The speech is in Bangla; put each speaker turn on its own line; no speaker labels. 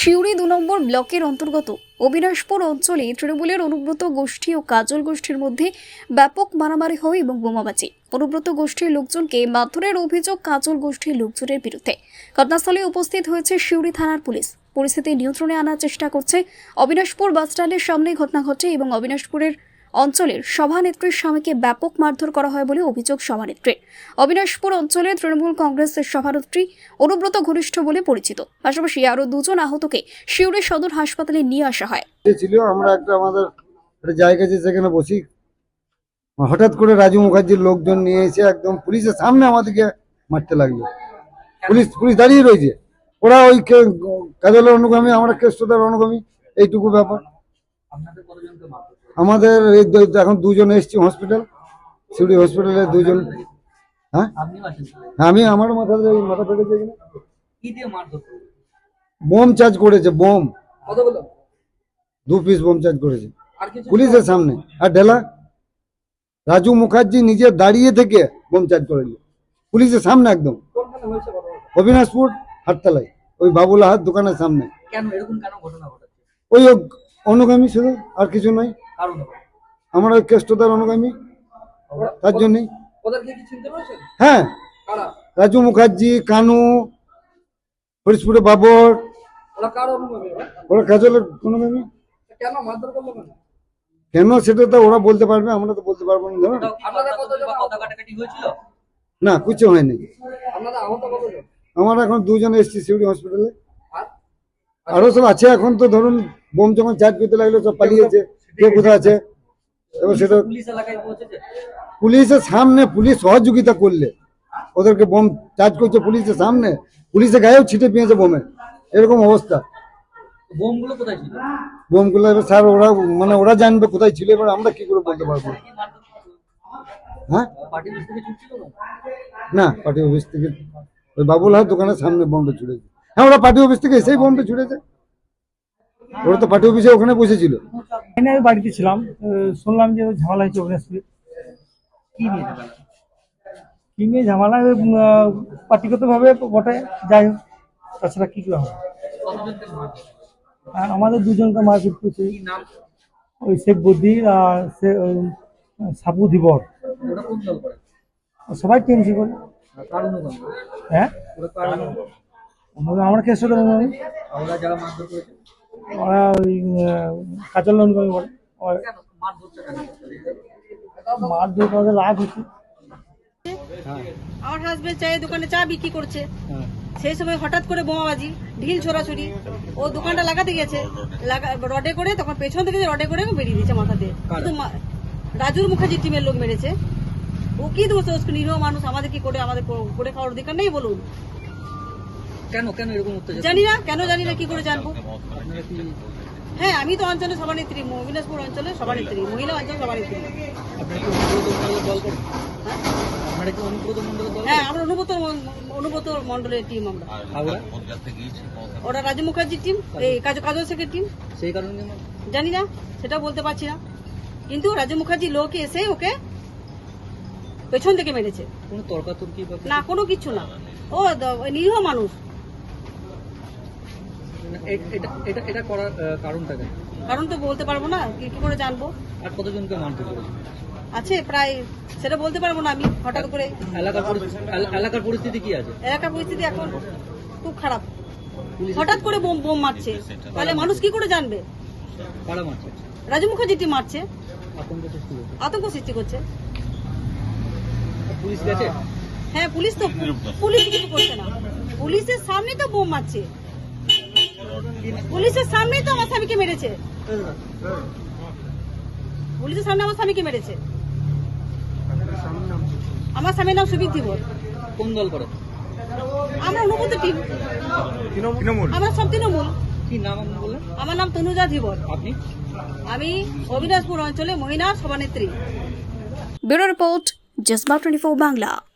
শিউরি দু নম্বর ব্লকের অন্তর্গত অবিনাশপুর অঞ্চলে তৃণমূলের অনুব্রত গোষ্ঠী ও কাজল গোষ্ঠীর মধ্যে ব্যাপক মারামারি হয় এবং বোমাবাজি অনুব্রত গোষ্ঠীর লোকজনকে মারধরের অভিযোগ কাজল গোষ্ঠীর লোকজনের বিরুদ্ধে ঘটনাস্থলে উপস্থিত হয়েছে শিউরি থানার পুলিশ পরিস্থিতি নিয়ন্ত্রণে আনার চেষ্টা করছে অবিনাশপুর বাসস্ট্যান্ডের সামনে ঘটনা ঘটে এবং অবিনাশপুরের অঞ্চলের সভানেত্রীর স্বামীকে ব্যাপক মারধর করা হয় বলে অভিযোগ সভানেত্রীর অবিনাশপুর অঞ্চলে তৃণমূল কংগ্রেসের সভানেত্রী অনুব্রত ঘনিষ্ঠ বলে পরিচিত পাশাপাশি আরো দুজন আহতকে শিউরি সদর হাসপাতালে নিয়ে আসা হয়
ছিল আমরা একটা আমাদের জায়গা বসি হঠাৎ করে রাজু মুখার্জির লোকজন নিয়ে এসে একদম পুলিশের সামনে আমাদেরকে মারতে লাগলো পুলিশ পুলিশ দাঁড়িয়ে রয়েছে ওরা ওই কাজলের অনুগামী আমরা কেষ্টদার অনুগামী এইটুকু ব্যাপার আমাদের এই এখন দুজন এসছি হসপিটাল শিউড়ি হসপিটালে দুজন হ্যাঁ? হ্যাঁ আমি আমার মাথা মাথা ফেটেছে বোম চার্জ করেছে বোম দু পিস বোম চার্জ করেছে পুলিশের সামনে আর ঢেলা রাজু মুখার্জি নিজে দাঁড়িয়ে থেকে বোম চার্জ করে নিল পুলিশের সামনে একদম অবিনাশপুর হাটতলায় ওই বাবুলাহাট দোকানের সামনে ওই অনুগামী শুধু আর কিছু নাই আমরা কেষ্টদার অনুগামী তার জন্যই হ্যাঁ রাজু মুখার্জি কানু হরিশপুরে বাবর ওরা কাজলের অনুগামী কেন সেটা তো ওরা বলতে পারবে আমরা তো বলতে পারবো না ধরো না কিছু হয়নি আমার এখন দুজন এসছি সিউড়ি হসপিটালে আরো সব আছে এখন তো ধরুন বোম যখন চার্জ করতে লাগলো সব পালিয়েছে কে কোথায় আছে এবার সেটা পুলিশের সামনে পুলিশ সহযোগিতা করলে ওদেরকে বোম চার্জ করছে পুলিশের সামনে পুলিশের গায়েও ছিটে পেয়েছে বোমে এরকম অবস্থা বোমগুলো এবার স্যার ওরা মানে ওরা জানবে কোথায় ছিল এবার আমরা করে বলতে পারবো হ্যাঁ না অফিস থেকে ওই বাবুল হাত দোকানের সামনে বোমটা ছুড়েছে হ্যাঁ ওরা পার্টি অফিস থেকে এসেই বোমটা ছুড়েছে ওরা তো পার্টি অফিসে ওখানে বসেছিল
আমি বাড়িতে ছিলাম শুনলাম যে ঝামেলা হয়েছে ওখানে আসলে কি নিয়ে কি নিয়ে ঝামেলা পার্টিগতভাবে বটে যাই হোক তাছাড়া কি হবে আমাদের দুজনকে মারপিট করছে ওই শেখ বদির আর সে সাপু দিবর সবাই টিএমসি করে হ্যাঁ আমার কেস আমরা যারা মারধর করেছি ওরা ওই লোন করে বলে মারধর করে রাগ হচ্ছে
আমার হাজবেন্ড চায়ের দোকানে চা বিক্রি করছে হ্যাঁ। সেই সময় হঠাৎ করে বোমাবাজি ঢিল ছোড়াছুড়ি ও দোকানটা লাগাতে গেছে রডে করে তখন পেছন থেকে রডে করে বেরিয়ে দিয়েছে মাথাতে কিন্তু রাজুর মুখার্জি টিমের লোক মেরেছে ও কি দোষ নিরীহ মানুষ আমাদের কি করে আমাদের করে খাওয়ার অধিকার নেই বলুন
কেন কেন এরকম
জানি না কেন জানি না কি করে জানবো হ্যাঁ আমি তো অঞ্চলে সভানেত্রী অবিনাশপুর অঞ্চলে সভানেত্রী মহিলা অঞ্চল সভানেত্রী হ্যাঁ, হ্যাঁ আমরা অনুব্রত অনুব্রত মন্ডলের টিম আমরা ওটা আচ্ছা, রাজু মুখার্জির টিম এই কাজ কাজল শেখের টিম সেই কারণে জানি না সেটা বলতে পারছি না কিন্তু রাজু মুখার্জি লোক এসে ওকে পেছন থেকে মেরেছে
কোনো তর্কাতর্কি
না কোনো কিছু না ও নিরীহ মানুষ
এটা এটা করার কারণটা
কারণ তো বলতে পারবো না কি কি করে জানবো আর কতজনকে আছে প্রায় সেটা বলতে পারবো না আমি হঠাৎ করে
এলাকার পরিস্থিতি কি আছে
এলাকার পরিস্থিতি এখন খুব খারাপ হঠাৎ করে বোম বোম মারছে তাহলে মানুষ কি করে জানবে রাজু মুখার্জিটি মারছে আতঙ্ক সৃষ্টি করছে হ্যাঁ পুলিশ তো পুলিশ কিছু করছে না পুলিশের সামনে তো বোম মারছে পুলিশের সামনেই তো আমার স্বামীকে মেরেছে পুলিশের সামনে আমার স্বামীকে মেরেছে আমার স্বামীর নাম সুবিক দিব কোন দল করে আমরা টিম তৃণমূল আমরা সব তৃণমূল নাম আমার নাম তনুজা ধীবর আপনি আমি অবিনাশপুর অঞ্চলে মহিলা সভানেত্রী ব্যুরো রিপোর্ট জসবা টোয়েন্টি বাংলা